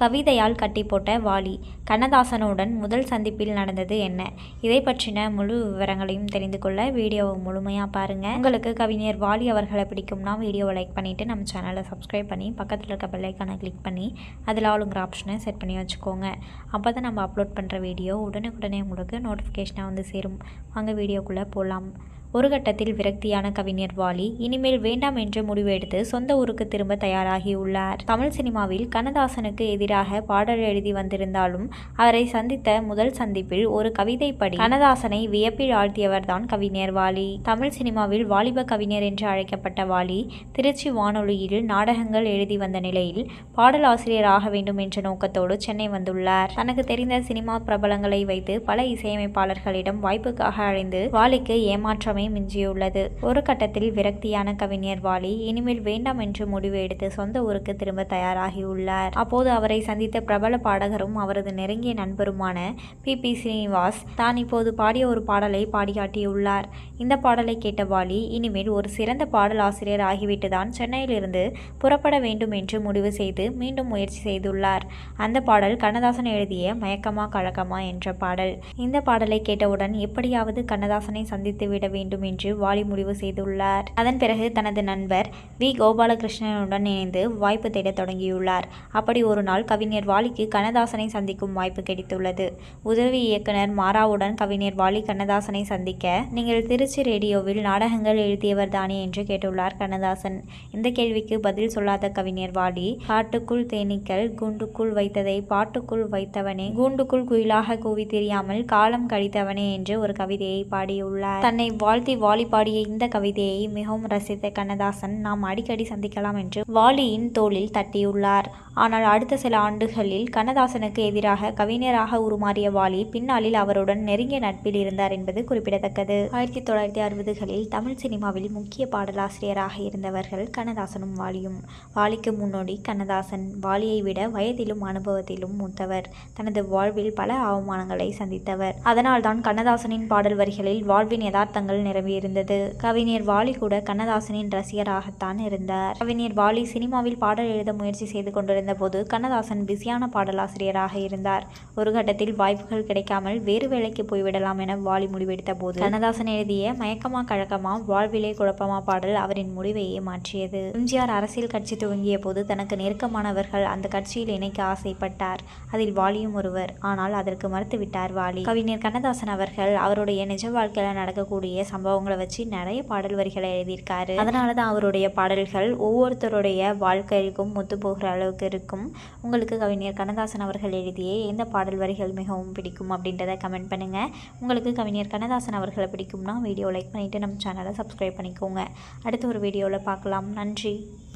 கவிதையால் கட்டி போட்ட வாலி கண்ணதாசனுடன் முதல் சந்திப்பில் நடந்தது என்ன? இதை பற்றின முழு விவரங்களையும் தெரிந்து கொள்ள வீடியோவை முழுமையாக பாருங்கள் உங்களுக்கு கவிஞர் வாலி அவர்களை பிடிக்கும்னா வீடியோவை லைக் பண்ணிவிட்டு நம்ம சேனலை சப்ஸ்கிரைப் பண்ணி பக்கத்தில் இருக்க பெல்லைக்கானை கிளிக் பண்ணி அதில் ஆளுங்கிற ஆப்ஷனை செட் பண்ணி வச்சுக்கோங்க. அப்போ தான் நம்ம அப்லோட் பண்ணுற வீடியோ உடனுக்குடனே உங்களுக்கு நோட்டிஃபிகேஷனாக வந்து சேரும். வாங்க வீடியோக்குள்ளே போகலாம் ஒரு கட்டத்தில் விரக்தியான கவிஞர் வாலி இனிமேல் வேண்டாம் என்று முடிவெடுத்து சொந்த ஊருக்கு திரும்ப தயாராகியுள்ளார். தமிழ் சினிமாவில் கண்ணதாசனுக்கு எதிராக பாடல் எழுதி வந்திருந்தாலும் அவரை சந்தித்த முதல் சந்திப்பில் ஒரு கவிதை படி கண்ணதாசனை வியப்பில் ஆழ்த்தியவர்தான் கவிஞர் வாலி. தமிழ் சினிமாவில் வாலிப கவிஞர் என்று அழைக்கப்பட்ட வாலி திருச்சி வானொலியில் நாடகங்கள் எழுதி வந்த நிலையில் பாடல் ஆசிரியர் ஆக வேண்டும் என்ற நோக்கத்தோடு சென்னை வந்துள்ளார். தனக்கு தெரிந்த சினிமா பிரபலங்களை வைத்து பல இசையமைப்பாளர்களிடம் வாய்ப்புக்காக அழைந்து வாலிக்கு ஏமாற்றம் மிஞ்சியுள்ளது. ஒரு கட்டத்தில் விரக்தியான கவிஞர் வாலி இனிமேல் வேண்டாம் என்று முடிவு எடுத்து சொந்த ஊருக்கு திரும்ப தயாராகியுள்ளார். அப்போது அவரை சந்தித்த பிரபல பாடகரும் அவரது நெருங்கிய நண்பருமான பி. பி. ஸ்ரீனிவாஸ் தான் இப்போது பாடிய ஒரு பாடலை பாடி காட்டியுள்ளார் இந்த பாடலை கேட்ட வாலி இனிமேல் ஒரு சிறந்த பாடல் ஆசிரியர் ஆகிவிட்டுதான் சென்னையிலிருந்து புறப்பட வேண்டும் என்று முடிவு செய்து மீண்டும் முயற்சி செய்துள்ளார். அந்த பாடல் கண்ணதாசன் எழுதிய மயக்கமா கழகமா என்ற பாடல். இந்த பாடலை கேட்டவுடன் எப்படியாவது கண்ணதாசனை சந்தித்து விட வேண்டும். என்று வாலி முடிவு செய்துள்ளார். அதன் பிறகு தனது நண்பர் வி. கோபாலகிருஷ்ணனுடன் இணைந்து வாய்ப்பு தேடத் தொடங்கியுள்ளார். அப்படி ஒரு நாள் கவிஞர் வாலிக்கு கண்ணதாசனை சந்திக்கும் வாய்ப்பு கிடைத்துள்ளது. உதவி இயக்குனர் மாராவுடன் கவிஞர் வாலி கண்ணதாசனை சந்திக்க நீங்கள் திருச்சி ரேடியோவில் நாடகங்கள் எழுதியவர் தானே என்று கேட்டுள்ளார் கண்ணதாசன். இந்த கேள்விக்கு பதில் சொல்லாத கவிஞர் வாலி காட்டுக்குள் தேனீக்கள் கூண்டுக்குள் வைத்ததை பாட்டுக்குள் வைத்தவனே கூண்டுக்குள் குயிலாக கூவி தெரியாமல் காலம் கழித்தவனே என்று ஒரு கவிதையை பாடியுள்ளார். தன்னை வாழ்த்தி வாலி பாடிய இந்த கவிதையை மிகவும் ரசித்த கண்ணதாசன் நாம் அடிக்கடி சந்திக்கலாம் என்று வாலியின் தோளில் தட்டியுள்ளார். ஆனால் அடுத்த சில ஆண்டுகளில் கண்ணதாசனுக்கு எதிராக கவிஞராக உருமாறிய வாலி பின்னாளில் அவருடன் நெருங்கிய நட்பில் இருந்தார் என்பது குறிப்பிடத்தக்கது. ஆயிரத்தி தொள்ளாயிரத்தி அறுபதுகளில் தமிழ் சினிமாவில் முக்கிய பாடலாசிரியராக இருந்தவர்கள் கண்ணதாசனும் வாலியும். வாலிக்கு முன்னோடி கண்ணதாசன் வாலியை விட வயதிலும் அனுபவத்திலும் மூத்தவர். தனது வாழ்வில் பல அவமானங்களை சந்தித்தவர். அதனால்தான் கண்ணதாசனின் பாடல் வரிகளில் வாழ்வின் யதார்த்தங்கள் நிரம்பியிருந்தது கவிஞர் வாலி கூட கண்ணதாசனின் ரசிகராகத்தான் இருந்தார். கவிஞர் வாலி சினிமாவில் பாடல் எழுத முயற்சி செய்து கொண்டிருந்த போது கண்ணதாசன் பிஸியான பாடலாசிரியராக இருந்தார். ஒரு கட்டத்தில் வாய்ப்புகள் கிடைக்காமல் வேறு வேலைக்கு போய்விடலாம் என வாலி முடிவெடுத்த போது கண்ணதாசன் எழுதிய மயக்கமா கழகமா வாழ்விலே குழப்பமா பாடல் அவரின் முடிவையே மாற்றியது. எம்ஜிஆர் அரசியல் கட்சி துவங்கிய போது தனக்கு நெருக்கமானவர்கள் அந்த கட்சியில் இணைக்க ஆசைப்பட்டார். அதில் வாலியும் ஒருவர். ஆனால் அதற்கு மறுத்துவிட்டார் வாலி. கவிஞர் கண்ணதாசன் அவர்கள் அவருடைய நிஜ வாழ்க்கையில் நடக்கக்கூடிய சம்பவங்களை வச்சு நிறைய பாடல் வரிகளை எழுதியிருக்காரு. அதனால தான் அவருடைய பாடல்கள் ஒவ்வொருத்தருடைய வாழ்க்கைக்கும் ஒத்து போகிற அளவுக்கு இருக்கும். உங்களுக்கு கவிஞர் கண்ணதாசன் அவர்கள் எழுதிய எந்த பாடல் வரிகள் மிகவும் பிடிக்கும் அப்படின்றத கமெண்ட் பண்ணுங்கள் உங்களுக்கு கவிஞர் கண்ணதாசன் அவர்களை பிடிக்கும்னா வீடியோ லைக் பண்ணிவிட்டு நம்ம சேனலை சப்ஸ்கிரைப் பண்ணிக்கோங்க. அடுத்த ஒரு வீடியோவில் பார்க்கலாம். நன்றி.